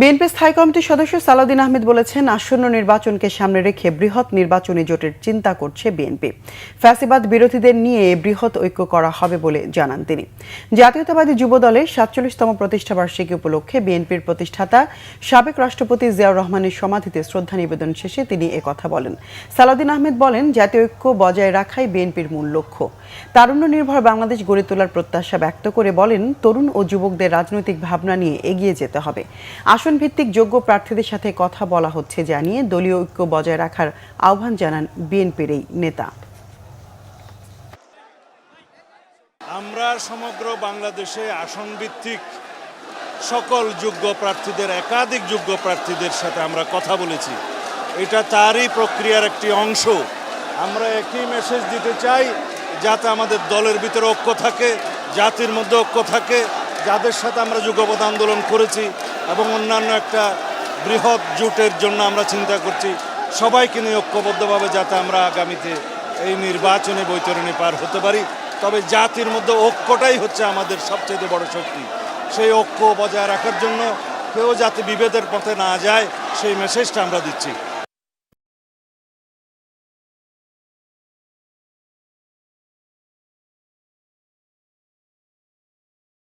BNP স্থায়ী কমিটির সদস্য সালাউদ্দিন আহমেদ বলেছেন, আসন্ন নির্বাচনকে সামনে রেখে বৃহৎ নির্বাচনী জোটের চিন্তা করছে বিএনপি। ফ্যাসিবাদ বিরোধীদের নিয়ে বৃহৎ ঐক্য করা হবে বলে জানান তিনি। জাতীয়তাবাদী যুব দলের সাতচল্লিশতম প্রতিষ্ঠাবার্ষিকী উপলক্ষে বিএনপির প্রতিষ্ঠাতা সাবেক রাষ্ট্রপতি জিয়াউর রহমানের সমাধিতে শ্রদ্ধা নিবেদন শেষে তিনি একথা বলেন। সালাউদ্দিন আহমেদ বলেন, জাতীয় ঐক্য বজায় রাখাই বিএনপির মূল লক্ষ্য। তারুণ্য নির্ভর বাংলাদেশ গড়ে তোলার প্রত্যাশা ব্যক্ত করে বলেন, তরুণ ও যুবকদের রাজনৈতিক ভাবনা নিয়ে এগিয়ে যেতে হবে। আসন ভিত্তিক যোগ্য প্রার্থীদের সাথে কথা বলা হচ্ছে জানিয়ে দলীয় ঐক্য বজায় রাখার আহ্বান জানান বিএনপির এই নেতা। আমরা সমগ্র বাংলাদেশে আসন ভিত্তিক সকল যোগ্য প্রার্থীদের, একাধিক যোগ্য প্রার্থীদের সাথে আমরা কথা বলেছি। এটা তারই প্রক্রিয়ার একটি অংশ। আমরা একই মেসেজ দিতে চাই, যাতে আমাদের দলের ভিতরে ঐক্য থাকে, জাতির মধ্যে ঐক্য থাকে, যাদের সাথে আমরা যুগপথ আন্দোলন করেছি। এবং অন্যান্য একটা বৃহৎ জোটের জন্য আমরা চিন্তা করছি, সবাইকে নিয়ে ঐক্যবদ্ধভাবে যাতে আমরা আগামীতে এই নির্বাচনে বৈতরণী পার হতে পারি। তবে জাতির মধ্যে ঐক্যটাই হচ্ছে আমাদের সবচেয়ে বড় শক্তি। সেই ঐক্য বজায় রাখার জন্য কেউ যাতে বিভেদের পথে না যায়, সেই মেসেজটা আমরা দিচ্ছি।